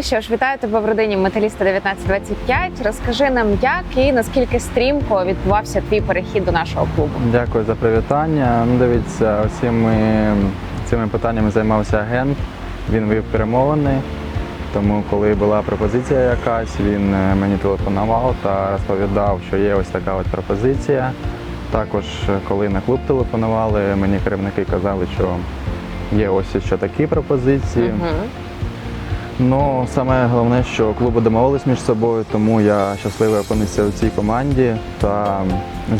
Ну що ж, вітаю тебе в родині Металіста 1925. Розкажи нам, як і наскільки стрімко відбувався твій перехід до нашого клубу. Дякую за привітання. Ну, дивіться, усіми цими питаннями займався агент. Він вів перемовини. Тому, коли була пропозиція якась, він е, мені телефонував та розповідав, що є ось така от пропозиція. Також, е, коли на клуб телефонували, мені керівники казали, що є ось ще такі пропозиції. Мгм. Ну, саме головне, що клуби домовились між собою, тому я щасливий опинився у цій команді та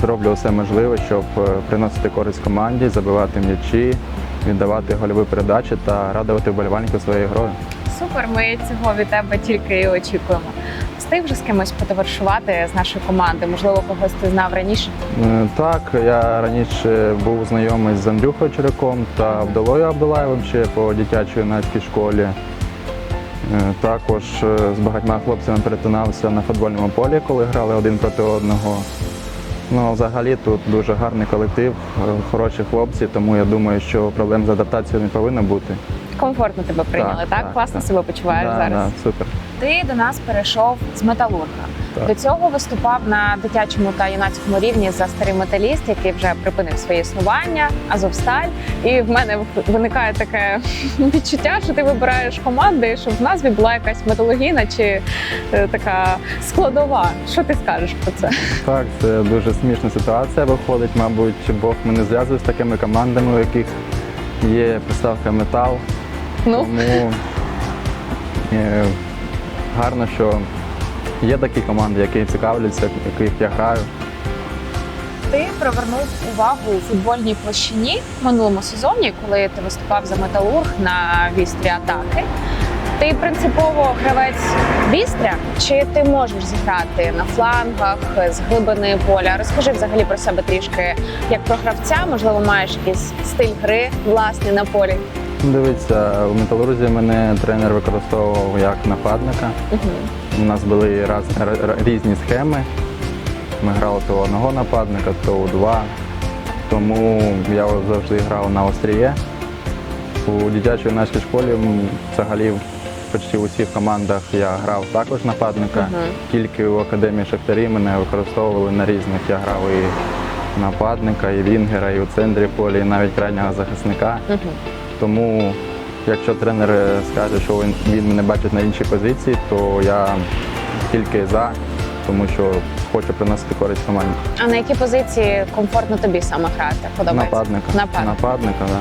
зроблю все можливе, щоб е, приносити користь команді, забивати м'ячі, віддавати гольові передачі та радувати вболівальників своєю грою. Супер, ми цього від тебе тільки і очікуємо. Встиг вже з кимось потоваришувати з нашої команди? Можливо, когось ти знав раніше? Е, Так, я раніше був знайомий з Андрюхою Черяком та Абдулою Абдулаєвим ще по дитячо-юнацькій школі. Е, Також е, з багатьма хлопцями перетинався на футбольному полі, коли грали один проти одного. Ну, взагалі тут дуже гарний колектив, е, хороші хлопці, тому я думаю, що проблем з адаптацією не повинно бути. Комфортно тебе прийняли, так? Так, так, Класно так. себе почуваєш Да, зараз. да, супер. Ти до нас перейшов з металурга. Так. До цього виступав на дитячому та юнацькому рівні за старий металіст, який вже припинив своє існування, Азовсталь. І в мене виникає таке відчуття, що ти вибираєш команди, щоб в назві була якась металогійна чи е, така складова. Що ти скажеш про це? Так, це дуже смішна ситуація виходить. Мабуть, Бог мене зв'язує з такими командами, у яких є приставка метал. Ну Тому е, гарно, що є такі команди, які цікавляться, в яких я граю. ти привернув увагу у футбольній площині в минулому сезоні, коли ти виступав за металург на вістрі атаки. Ти принципово гравець вістря, чи ти можеш зіграти на флангах з глибини поля? Розкажи взагалі про себе трішки як про гравця, можливо, маєш якийсь стиль гри власний на полі. Дивіться, у металурзі мене тренер використовував як нападника. У нас були раз, різні схеми. Ми грали то одного нападника, то у два. Тому я завжди грав на остріє. У дитячій нашій школі взагалі почти у всіх командах я грав також нападника. Мгм. Тільки у академії Шахтарі мене використовували на різних. Я грав і нападника, і вінгера, і у центрі поля, і навіть крайнього захисника. Тому, якщо тренер скаже, що він, він мене бачить на іншій позиції, то я тільки за, тому що хочу приносити користь команді. А на які позиції комфортно тобі саме грати? Подобається? Нападника. Нападник. Нападника, да.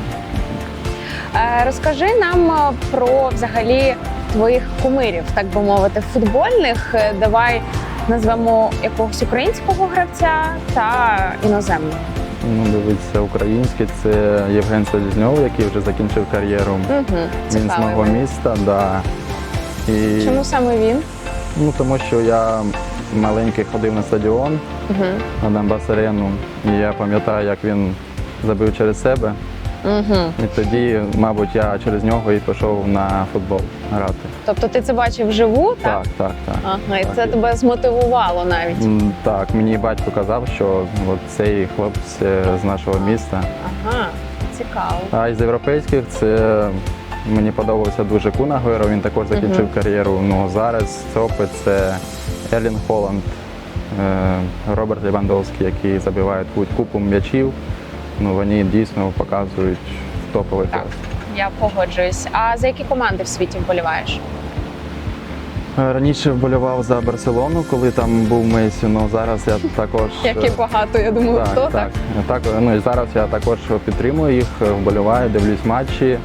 Е, Розкажи нам е, про взагалі твоїх кумирів, так би мовити, футбольних. Е, Давай назвемо якогось українського гравця та іноземного. Ну, дивіться, український це Євген Селізньов, який вже закінчив кар'єру. Угу, Він з мого міста, да. І, Чому саме він? ну, тому що я маленький ходив на стадіон Угу. на Донбас-арену, і я пам'ятаю, як він забив через себе. Угу. І тоді, мабуть, я через нього і пішов на футбол грати. Тобто ти це бачив вживу, так? Так, так, так. Ага, і Так, це тебе змотивувало навіть. М, Так, мені батько казав, що от цей хлопець е, з нашого міста. Ага, цікаво. А із європейських це мені подобався дуже Кун Агуеро, він також закінчив кар'єру. Ну зараз топи це Ерлін Холланд, е, Роберт Лівандовський, забивають кут- купу м'ячів. Ну вони дійсно показують топовий Так. клас. Я погоджуюсь. А за які команди в світі вболіваєш? Е, Раніше вболівав за Барселону, коли там був Месі, але зараз я також. Як і е, багато, я думаю, хто так, так. так. Ну і зараз я також підтримую їх, вболіваю, дивлюсь матчі.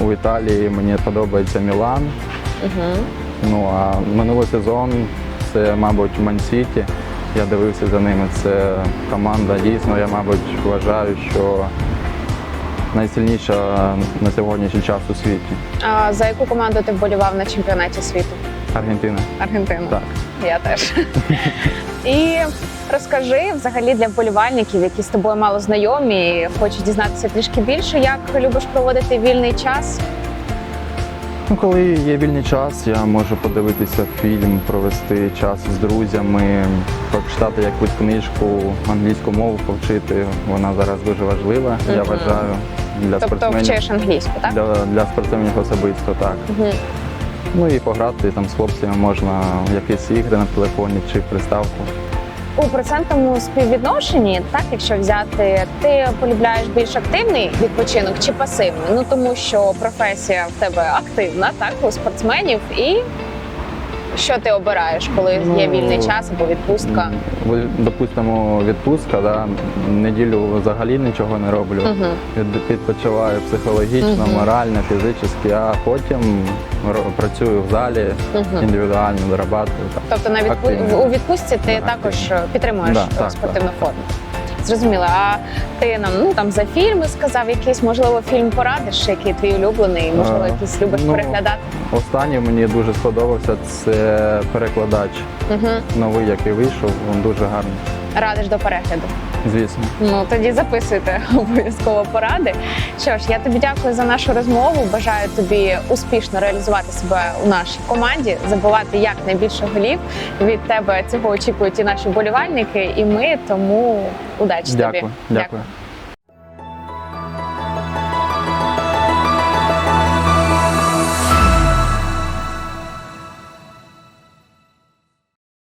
У Італії мені подобається Мілан. Угу. Ну а минулий сезон це, мабуть, Ман-Сіті. Я дивився за ними. Це команда дійсно, я, мабуть, вважаю, що найсильніша на сьогоднішній час у світі. А за яку команду ти вболівав на чемпіонаті світу? Аргентина. Аргентина. Так. Я теж. І розкажи взагалі для вболівальників, які з тобою мало знайомі, і хочуть дізнатися трішки більше, як любиш проводити вільний час. Ну, коли є вільний час, я можу подивитися фільм, провести час з друзями, почитати якусь книжку, англійську мову повчити. Вона зараз дуже важлива, я Мгм. вважаю. Для Тобто спортсменів. вчиш англійську, так? Для, для спортсменів особисто так. Угу. Ну і пограти там з хлопцями можна в якісь ігри на телефоні чи приставку. У процентному співвідношенні, так якщо взяти, ти полюбляєш більш активний відпочинок чи пасивний? Ну тому що професія в тебе активна, так у спортсменів, і що ти обираєш, коли є Ну, вільний час або відпустка? Допустимо, відпустка, да, неділю взагалі нічого не роблю. Від- Відпочиваю психологічно, Мгм. морально, фізично, а потім працюю в залі Угу. індивідуально, дорабатую. Так. Тобто на відпу... У відпустці ти Да, також підтримуєш Да, е, так, спортивну форму. Зрозуміло. А ти нам ну там за фільми сказав, якийсь можливо фільм порадиш, який твій улюблений, можливо, Е, якийсь любиш ну, переглядати. Останній мені дуже сподобався це перекладач. Угу. Новий, який вийшов, він дуже гарний. Радиш до перегляду. Звісно. Ну тоді записуйте обов'язково поради. Що ж, я тобі дякую за нашу розмову. Бажаю тобі успішно реалізувати себе у нашій команді, забивати якнайбільше голів. Від тебе цього очікують і наші болівальники, і ми. Тому удачі тобі. Дякую. Дякую.